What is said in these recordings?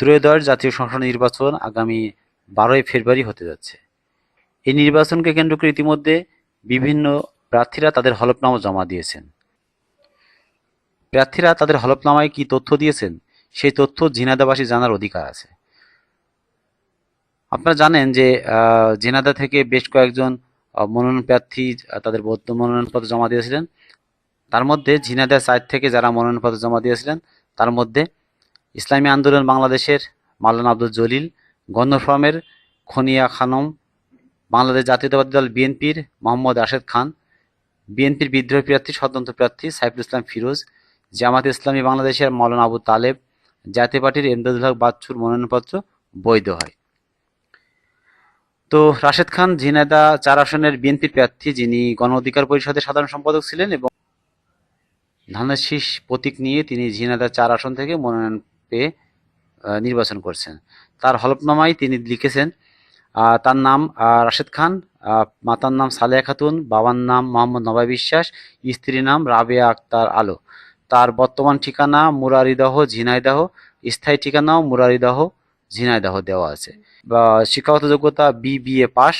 ত্রয়োদশ জাতীয় সংসদ নির্বাচন আগামী বারোই ফেব্রুয়ারি হতে যাচ্ছে। এই নির্বাচনকে কেন্দ্র করে ইতিমধ্যে বিভিন্ন প্রার্থীরা তাদের হলফনামা জমা দিয়েছেন। প্রার্থীরা তাদের হলফনামায় কি তথ্য দিয়েছেন, সেই তথ্য ঝিনাদাবাসী জানার অধিকার আছে। আপনারা জানেন যে ঝিনাদা থেকে বেশ কয়েকজন মনোনয়ন প্রার্থী তাদের বদ্ধ মনোনয়নপত্র জমা দিয়েছিলেন। তার মধ্যে ঝিনাদা সাইড থেকে যারা মনোনয়নপত্র জমা দিয়েছিলেন, তার মধ্যে ইসলামী আন্দোলন বাংলাদেশের মাওলানা আব্দুল জলিল, গণফর্মের খনিয়া খানম, বাংলাদেশ জাতীয়তাবাদী দল বিএনপির মোহাম্মদ রাশেদ খান, বিএনপির বিদ্রোহী প্রার্থী স্বতন্ত্র প্রার্থী সাইফুল ইসলাম ফিরোজ, জামাত ইসলামী বাংলাদেশের মাওলানা আবু তালেব, জাতীয় পার্টির এমদাদুল হক বাচ্চুর মনোনয়নপত্র বৈধ হয়। তো রাশেদ খান ঝিনাইদা চার আসনের বিএনপির প্রার্থী, যিনি গণ অধিকার পরিষদের সাধারণ সম্পাদক ছিলেন এবং ধানের শীষ প্রতীক নিয়ে তিনি ঝিনাইদা চার আসন থেকে মনোনয়ন পেয়ে নির্বাচন করছেন। তার হলফনামায় তিনি লিখেছেন তার নাম রাশেদ খান মাতার নাম সালেহা খাতুন, বাবার নাম মোহাম্মদ নবাই বিশ্বাস, স্ত্রীর নাম রাবেয়া আক্তার আলো। তার বর্তমান ঠিকানা মুরারিদহ, ঝিনাইদাহ, স্থায়ী ঠিকানাও মুরারিদাহ, ঝিনাইদাহ দেওয়া আছে। শিক্ষাগত যোগ্যতা বিবিএ পাস।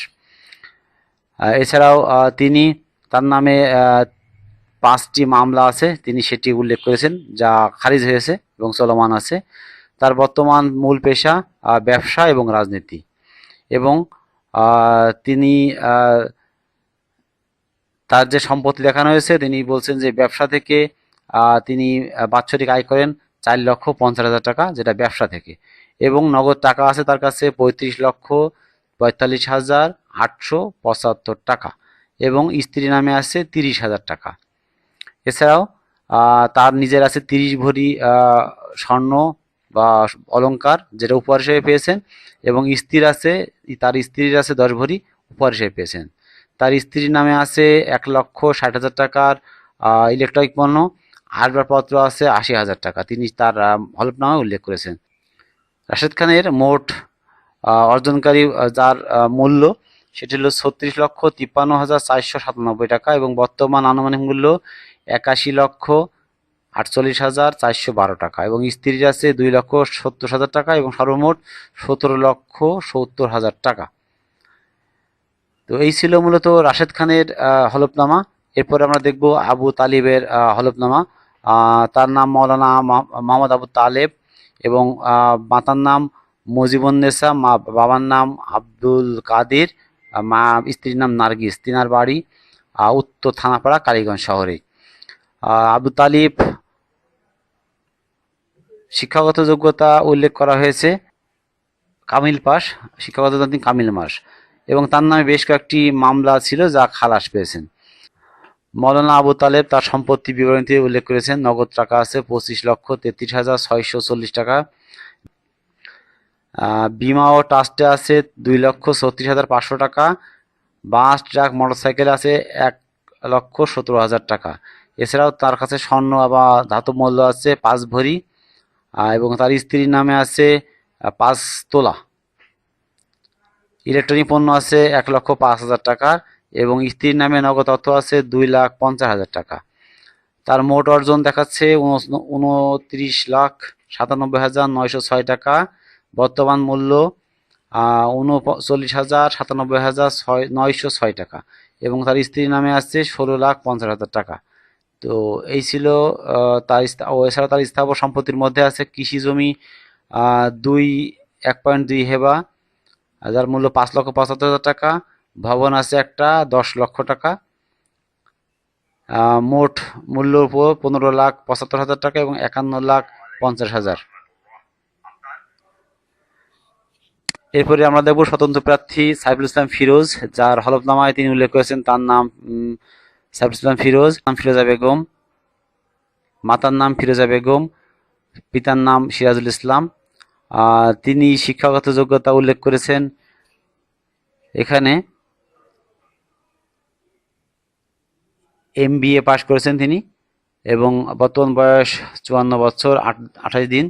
এছাড়াও তিনি তার নামে পাঁচটি মামলা আছে, তিনি সেটি উল্লেখ করেছেন, যা খারিজ হয়েছে এবং চলমান আছে। তার বর্তমান মূল পেশা ব্যবসা এবং রাজনীতি। এবং তিনি তার যে সম্পত্তি দেখানো হয়েছে, তিনি বলছেন যে ব্যবসা থেকে তিনি বাৎসরিক আয় করেন চার লক্ষ পঞ্চাশ হাজার টাকা, যেটা ব্যবসা থেকে। এবং নগদ টাকা আছে তার কাছে পঁয়ত্রিশ লক্ষ পঁয়তাল্লিশ হাজার আটশো পঁচাত্তর টাকা। এবং স্ত্রী নামে আছে তিরিশ হাজার টাকা। এছাড়াও তার নিজের আছে তিরিশ ভরি স্বর্ণ বা অলঙ্কার যেটা উপহার হিসেবে পেয়েছেন এবং স্ত্রীর আছে তার স্ত্রীর আছে দশ ভরি উপহার হিসেবে পেয়েছেন। তার স্ত্রীর নামে আছে এক লক্ষ ষাট হাজার টাকার ইলেকট্রনিক পণ্য আসবাবপত্র আছে আশি হাজার টাকা। তিনি তার আহ, হলফনামায় উল্লেখ করেছেন। রাশেদ খানের মোট অর্জনকারী যার মূল্য সেটি হলো ছত্রিশ লক্ষ তিপ্পান্ন হাজার চারশো সাতানব্বই টাকা এবং বর্তমান আনুমানিক মূল্য একাশি লক্ষ আটচল্লিশ হাজার চারশো বারো টাকা এবং স্ত্রীর আছে দুই লক্ষ সত্তর হাজার টাকা এবং সর্বমোট সতেরো লক্ষ সত্তর হাজার টাকা। তো এই ছিল মূলত রাশেদ খানের হলফনামা। এরপরে আমরা দেখব আবু তালিবের হলফনামা। তার নাম মৌলানা মোহাম্মদ আবু তালেব এবং মাতার নাম মুজিবুন্নেসা মা, বাবার নাম আব্দুল কাদির, মা, স্ত্রীর নাম নার্গিস। তিনার বাড়ি উত্তর থানাপাড়া কালীগঞ্জ শহরে। আবু তালিব শিক্ষাগত যোগ্যতা উল্লেখ করা হয়েছে, কামিল পাস শিক্ষাগত তিনি কামিল মাস, এবং তার নামে বেশ কয়েকটি মামলা ছিল যা খালাস পেয়েছেন। মৌলানা আবু তালেব তার সম্পত্তি বিবরণীতে উল্লেখ করেছেন, নগদ টাকা আছে পঁচিশ লক্ষ তেত্রিশ হাজার ছয়শো চল্লিশ টাকা। বিমা ও ট্রাস্টে আছে দুই লক্ষ ছত্রিশ হাজার পাঁচশো টাকা। বাস, ট্রাক, মোটরসাইকেল আছে এক লক্ষ সতেরো হাজার টাকা। এছাড়াও তার কাছে স্বর্ণ বা ধাতব মূল্য আছে, পাঁচ ভরি এবং তার স্ত্রীর নামে আছে পাঁচ তোলা। ইলেকট্রনিক পণ্য আছে এক লক্ষ পাঁচ হাজার টাকা, এবং স্ত্রীর নামে নগদ অর্থ আছে দুই লাখ পঞ্চাশ হাজার টাকা। তার মোট অর্জন দেখাচ্ছে উনত্রিশ লাখ সাতানব্বই হাজার নয়শো ছয় টাকা। বর্তমান মূল্য উনচল্লিশ হাজার সাতানব্বই হাজার ছয়, নয়শো ছয় টাকা, এবং তার স্ত্রীর নামে আছে ষোলো লাখ পঞ্চাশ হাজার টাকা। তো এই ছিল তার ও এছাড়া তার স্থাবর সম্পত্তির মধ্যে আছে কৃষি জমি দুই, এক পয়েন্ট দুই হেবা যার মূল্য পাঁচ লক্ষ পঁচাত্তর হাজার টাকা, ভবন আছে একটা দশ লক্ষ টাকা মোট মূল্য উপর পনেরো লাখ পঁচাত্তর হাজার টাকা এবং একান্ন লাখ পঞ্চাশ হাজার। এরপরে আমরা দেখব স্বতন্ত্র প্রার্থী সাইফুল ইসলাম ফিরোজ, যার হলফনামায় তিনি উল্লেখ করেছেন, তার নাম উম, ফিরোজ ফিরোজা বেগম মাতার নাম ফিরোজা বেগম পিতার নাম সিরাজুল ইসলাম। তিনি শিক্ষাগত যোগ্যতা উল্লেখ করেছেন এখানে। এম বি এ পাশ করেছেন তিনি এবং বর্তমান বয়স চুয়ান্ন বছর আঠাশ দিন।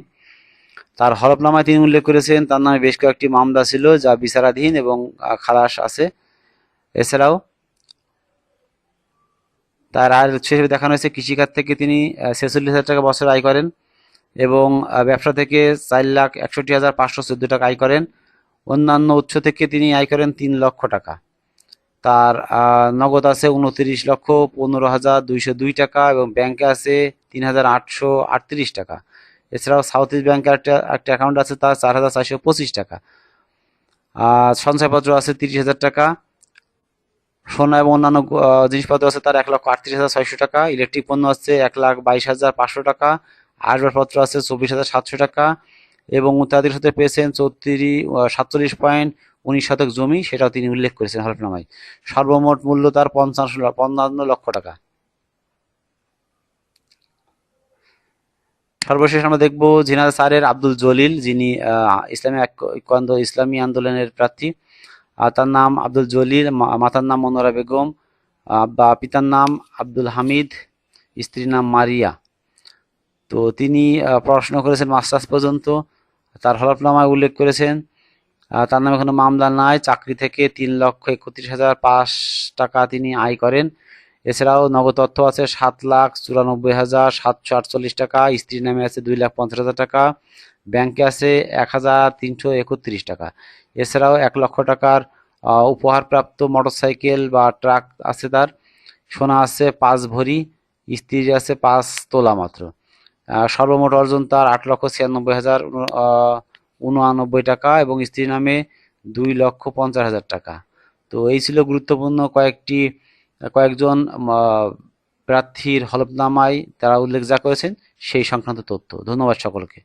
তার হলফনামায় তিনি উল্লেখ করেছেন তার নামে বেশ কয়েকটি মামলা ছিল যা বিচারাধীন এবং খালাস আছে। এছাড়াও তার আয়ের উৎস হিসেবে দেখানো হয়েছে কৃষিখাত থেকে তিনি ছেচল্লিশ হাজার টাকা বছর আয় করেন এবং ব্যবসা থেকে চার লাখ একষট্টি হাজার পাঁচশো চোদ্দ টাকা আয় করেন। অন্যান্য উৎস থেকে তিনি আয় করেন তিন লক্ষ টাকা। তার নগদ আছে উনত্রিশ লক্ষ পনেরো হাজার দুইশো দুই টাকা এবং ব্যাংকে আছে তিন হাজার আটশো আটত্রিশ টাকা। এছাড়াও সাউথ ইস্ট ব্যাংকে একটা একটা অ্যাকাউন্ট আছে তার চার হাজার চারশো পঁচিশ টাকা। সঞ্চয়পত্র আছে তিরিশ হাজার টাকা। সোনা এবং অন্যান্য জিনিসপত্র আছে তার এক লক্ষ আটত্রিশ হাজার ছয়শো টাকা ইলেকট্রিক পণ্য আছে এক লাখ বাইশ হাজার পাঁচশো টাকা, আসবাবপত্র আছে চব্বিশ হাজার সাতশো টাকা এবং তাদের সাথে পেয়েছেন চৌত্রিশ সাতচল্লিশ পয়েন্ট উনিশ শতক জমি, সেটাও তিনি উল্লেখ করেছেন হলফনামায়। সর্বমোট মূল্য তার পঞ্চাশ, পঞ্চান্ন লক্ষ টাকা। সর্বশেষ আমরা দেখব জিনাদ স্যারের আব্দুল জলিল, যিনি ইসলামী ইসলামী আন্দোলনের প্রার্থী। তার নাম আব্দুল জলিল মাতার নাম মনোরা বেগম বা পিতার নাম আব্দুল হামিদ, স্ত্রীর নাম মারিয়া। তো তিনি পড়াশোনা করেছেন মাস্টার্স পর্যন্ত, তার হলফনামায় উল্লেখ করেছেন তার নামে কোনো মামলা নাই, চাকরি থেকে তিন লক্ষ একত্রিশ হাজার পাঁচ টাকা তিনি আয় করেন। এছাড়াও নগদ তথ্য আছে, সাত লাখ চুরানব্বই হাজার সাতশো আটচল্লিশ টাকা, স্ত্রীর নামে আছে দুই লাখ পঞ্চাশ হাজার টাকা ব্যাংকে আছে এক হাজার তিনশো একত্রিশ টাকা। এছাড়াও এক লক্ষ টাকার উপহারপ্রাপ্ত মোটরসাইকেল বা ট্রাক আছে তার। সোনা আছে পাঁচ ভরি স্ত্রীর আছে পাঁচ তোলা মাত্র। সর্বমোট অর্জন তার আট লক্ষ ছিয়ানব্বই হাজার উনআনব্বই টাকা এবং স্ত্রীর নামে দুই লক্ষ পঞ্চাশ হাজার টাকা। তো এই ছিল গুরুত্বপূর্ণ কয়েকটি, কয়েকজন প্রার্থীর হলফনামায় তারা উল্লেখ যা করেছেন সেই সংক্রান্ত তথ্য। ধন্যবাদ সকলকে।